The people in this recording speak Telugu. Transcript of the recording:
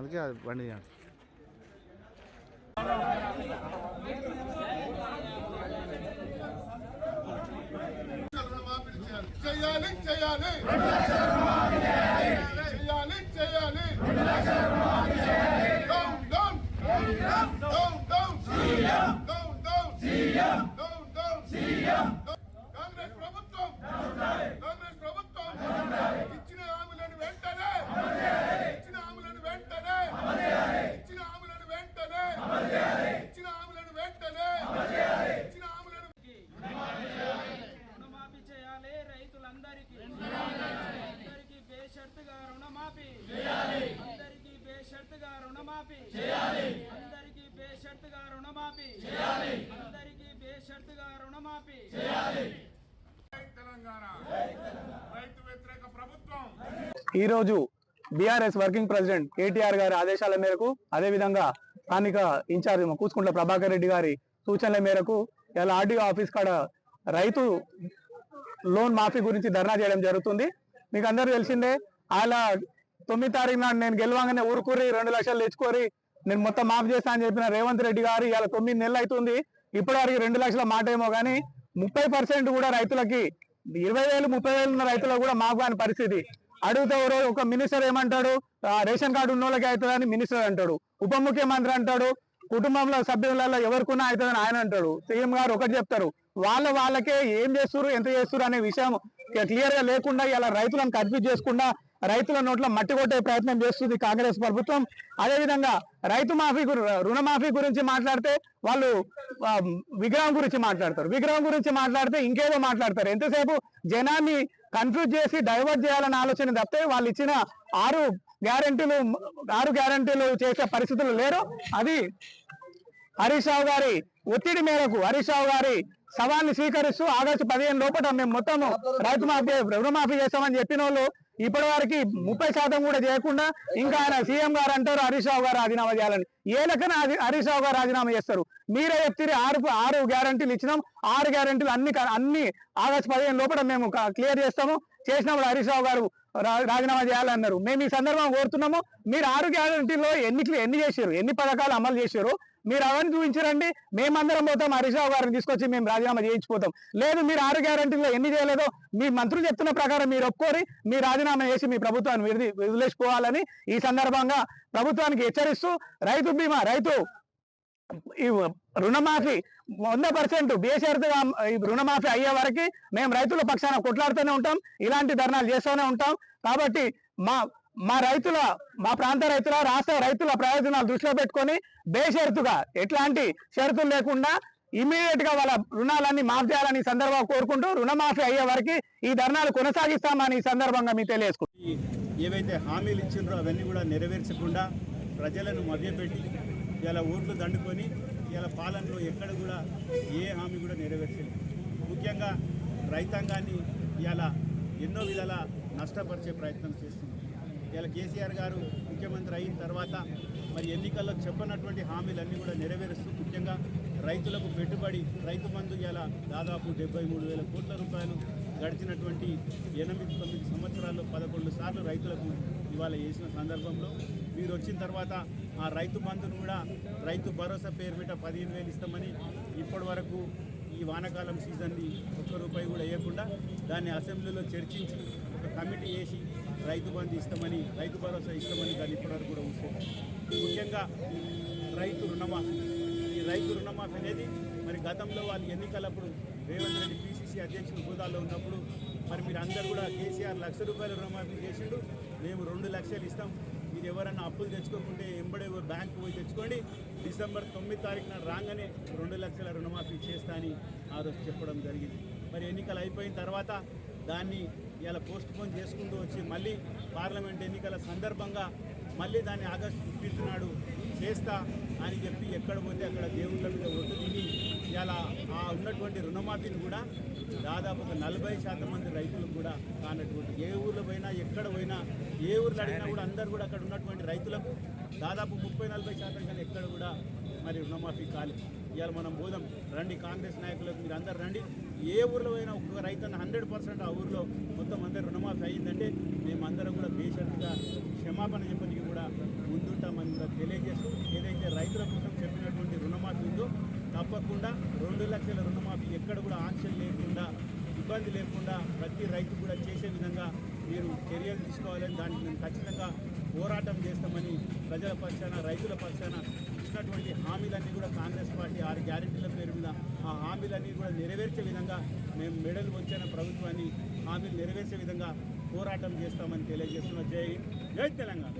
అందుకే అది బండి చేయండి చేయాలి చేయాలి చేయాలి చేయాలి బేషరతుగా రుణమాఫీ అందరికీ బేషరతుగా రుణమాఫీ. అందరికీ బేషరతుగా రుణమాఫీ. తెలంగాణ. రైతు వ్యతిరేక ప్రభుత్వం. ఈరోజు బీఆర్ఎస్ వర్కింగ్ ప్రెసిడెంట్ కేటీఆర్ గారి ఆదేశాల మేరకు అదేవిధంగా స్థానిక ఇన్ఛార్జ్ కూసుకుంట్ల ప్రభాకర్ రెడ్డి గారి సూచనల మేరకు ఇలా ఆర్డీఓ ఆఫీస్ కాడ రైతు లోన్ మాఫీ గురించి ధర్నా చేయడం జరుగుతుంది. మీకు అందరూ తెలిసిందే అలా తొమ్మిది తారీఖు నాడు నేను గెలవంగానే ఊరుకూరి రెండు లక్షలు తెచ్చుకోరి నేను మొత్తం మాఫ్ చేస్తా అని చెప్పిన రేవంత్ రెడ్డి గారు ఇలా తొమ్మిది నెలలు అవుతుంది. ఇప్పటివరకు రెండు లక్షల మాట ఏమో కానీ ముప్పై పర్సెంట్ కూడా రైతులకి ఇరవై వేలు ముప్పై వేలు ఉన్న రైతులకు కూడా మాకు కాని పరిస్థితి. అడిగితే ఒక మినిస్టర్ ఏమంటాడు? రేషన్ కార్డు ఉన్న వాళ్ళకి అవుతుందని మినిస్టర్ అంటాడు. ఉప ముఖ్యమంత్రి అంటాడు. కుటుంబంలో సభ్యులలో ఎవరికున్నా అవుతుందని ఆయన అంటాడు. సీఎం గారు ఒకటి చెప్తారు. వాళ్ళ వాళ్ళకే ఏం చేస్తారు ఎంత చేస్తారు అనే విషయం క్లియర్గా లేకుండా ఇలా రైతులను కన్ఫ్యూజ్ చేసుకుండా రైతుల నోట్లో మట్టి కొట్టే ప్రయత్నం చేస్తుంది కాంగ్రెస్ ప్రభుత్వం. అదేవిధంగా రైతు మాఫీ రుణమాఫీ గురించి మాట్లాడితే వాళ్ళు విగ్రహం గురించి మాట్లాడతారు. విగ్రహం గురించి మాట్లాడితే ఇంకేదో మాట్లాడతారు. ఎంతసేపు జనాన్ని కన్ఫ్యూజ్ చేసి డైవర్ట్ చేయాలన్న ఆలోచన తప్పితే వాళ్ళు ఇచ్చిన ఆరు గ్యారంటీలు ఆరు గ్యారంటీలు చేసే పరిస్థితులు లేరు. అది హరీష్ రావు గారి ఒత్తిడి మేరకు హరీష్ రావు గారి సవాల్ని స్వీకరిస్తూ ఆగస్టు పదిహేను లోపల మేము మొత్తము రైతు మాఫీ రుణమాఫీ చేస్తామని చెప్పిన వాళ్ళు ఇప్పటి వరకు ముప్పై శాతం కూడా చేయకుండా ఇంకా ఆయన సీఎం గారు అంటారు హరీష్ రావు గారు రాజీనామా చేయాలని. ఏ లెక్కన హరీష్ రావు గారు రాజీనామా చేస్తారు? మీరే చెప్తే ఆరు ఆరు గ్యారంటీలు ఇచ్చినాం ఆరు గ్యారంటీలు అన్ని అన్ని ఆగస్టు పదిహేను లోపల మేము క్లియర్ చేస్తాము. చేసినప్పుడు హరీష్ రావు గారు రాజీనామా చేయాలన్నారు. మేము ఈ సందర్భం కోరుతున్నాము మీరు ఆరు గ్యారంటీలో ఎన్ని ఎన్ని చేశారు ఎన్ని పథకాలు అమలు చేశారు మీరు అవన్నీ చూపించరండి. మేమందరం పోతాం. హరీష్ రావు గారిని తీసుకొచ్చి మేము రాజీనామా చేయించిపోతాం లేదు మీరు ఆరు గ్యారంటీలో ఎన్ని చేయలేదో మీ మంత్రులు చెప్తున్న ప్రకారం మీరు ఒప్పుకోరి మీ రాజీనామా చేసి మీ ప్రభుత్వాన్ని విడిది వదిలేసిపోవాలని ఈ సందర్భంగా ప్రభుత్వానికి హెచ్చరిస్తూ రైతు బీమా రైతు ఈ రుణమాఫీ వంద పర్సెంట్ బేషరతుగా ఈ రుణమాఫీ అయ్యే వరకు మేము రైతుల పక్షాన కొట్లాడుతూనే ఉంటాం. ఇలాంటి ధర్నాలు చేస్తూనే ఉంటాం. కాబట్టి మా మా రైతుల మా ప్రాంత రైతుల రాష్ట్ర రైతుల ప్రయోజనాలు దృష్టిలో పెట్టుకొని బేషరతుగా ఎట్లాంటి షరతులు లేకుండా ఇమీడియట్గా వాళ్ళ రుణాలన్నీ మాఫ్ చేయాలని సందర్భంగా కోరుకుంటూ రుణమాఫీ అయ్యే వరకు ఈ ధర్నాలు కొనసాగిస్తామని ఈ సందర్భంగా మీకు తెలియజేసుకుంటాం ఏవైతే హామీలు ఇచ్చిండ్రో అవన్నీ కూడా నెరవేర్చకుండా ప్రజలను మభ్యపెట్టి ఇలా ఓట్లు దండుకొని ఇలా పాలనలో ఎక్కడ కూడా ఏ హామీ కూడా నెరవేర్చలేదు. ముఖ్యంగా రైతాంగాన్ని ఇలా ఎన్నో విధాల నష్టపరిచే ప్రయత్నం చేస్తుంది ఇలా కేసీఆర్ గారు ముఖ్యమంత్రి అయిన తర్వాత మరి ఎన్నికల్లో చెప్పనటువంటి హామీలన్నీ కూడా నెరవేరుస్తూ ముఖ్యంగా రైతులకు పెట్టుబడి రైతు బంధు ఇలా దాదాపు డెబ్బై మూడు వేల కోట్ల రూపాయలు గడిచినటువంటి ఎనిమిది తొమ్మిది సంవత్సరాల్లో పదకొండు సార్లు రైతులకు ఇవాళ చేసిన సందర్భంలో మీరు వచ్చిన తర్వాత ఆ రైతు బంధును కూడా రైతు భరోసా పేరు మీద పదిహేను వేలు ఇస్తామని ఇప్పటి వరకు ఈ వానాకాలం సీజన్ని ఒక్క రూపాయి కూడా వేయకుండా దాన్ని అసెంబ్లీలో చర్చించి ఒక కమిటీ వేసి రైతు బంధు ఇస్తామని రైతు భరోసా ఇస్తామని దాన్ని ఇప్పటివరకు కూడా ఉంచారు ముఖ్యంగా రైతు రుణమాఫీ. ఈ రైతు రుణమాఫీ అనేది మరి గతంలో వాళ్ళు ఎన్నికలప్పుడు రేవంత్ రెడ్డి పిసిసి అధ్యక్షులు హోదాలో ఉన్నప్పుడు మరి మీరు అందరు కూడా కేసీఆర్ లక్ష రూపాయల రుణమాఫీ చేసిండు. మేము రెండు లక్షలు ఇస్తాం. మీరు ఎవరన్నా అప్పులు తెచ్చుకోకుంటే ఎంబడే బ్యాంకు పోయి తెచ్చుకోండి. డిసెంబర్ తొమ్మిది తారీఖున రాగానే రెండు లక్షల రుణమాఫీ చేస్తా అని ఆ రోజు చెప్పడం జరిగింది. మరి ఎన్నికలు అయిపోయిన తర్వాత దాన్ని ఇలా పోస్ట్ పోన్ చేసుకుంటూ వచ్చి మళ్ళీ పార్లమెంట్ ఎన్నికల సందర్భంగా మళ్ళీ దాన్ని ఆగస్టు ఫిఫ్టీన్త్ నాడు చేస్తా అని చెప్పి ఎక్కడ పోతే అక్కడ దేవుళ్ళ మీద ఒట్టు తిని ఇలా ఆ ఉన్నటువంటి రుణమాఫీని కూడా దాదాపు ఒక నలభై శాతం మంది రైతులకు కూడా కానటువంటి ఏ ఊర్లో పోయినా ఎక్కడ పోయినా ఏ ఊర్లో అడిగినా కూడా అందరు కూడా అక్కడ ఉన్నటువంటి రైతులకు దాదాపు ముప్పై నలభై శాతం కానీ ఎక్కడ కూడా మరి రుణమాఫీ కాలేదు ఇవాళ మనం పోదాం. రండి కాంగ్రెస్ నాయకులకు మీరు అందరు రండి. ఏ ఊర్లో అయినా ఒక్క రైతన్న హండ్రెడ్ పర్సెంట్ ఆ ఊర్లో మొత్తం అందరు రుణమాఫీ అయ్యిందంటే మేమందరం కూడా బేషరతుగా క్షమాపణ చెప్పడానికి కూడా ముందుంటామని కూడా తెలియజేస్తూ ఏదైతే రైతుల కోసం చెప్పినటువంటి రుణమాఫీ ఉందో తప్పకుండా రెండు లక్షల రుణమాఫీ ఎక్కడ కూడా ఆంక్షలు లేకుండా ఇబ్బంది లేకుండా ప్రతి రైతు కూడా చేసే విధంగా మీరు చర్యలు తీసుకోవాలని దానికి మేము ఖచ్చితంగా పోరాటం చేస్తామని ప్రజల పక్షాన రైతుల పక్షాన ఇచ్చినటువంటి హామీలన్నీ కూడా కాంగ్రెస్ పార్టీ ఆరు గ్యారెంటీల పేరు మీద ఆ హామీలన్నీ కూడా నెరవేర్చే విధంగా మేము మెడలు వచ్చిన ప్రభుత్వాన్ని హామీలు నెరవేర్చే విధంగా పోరాటం చేస్తామని తెలియజేస్తున్న. జై జై తెలంగాణ.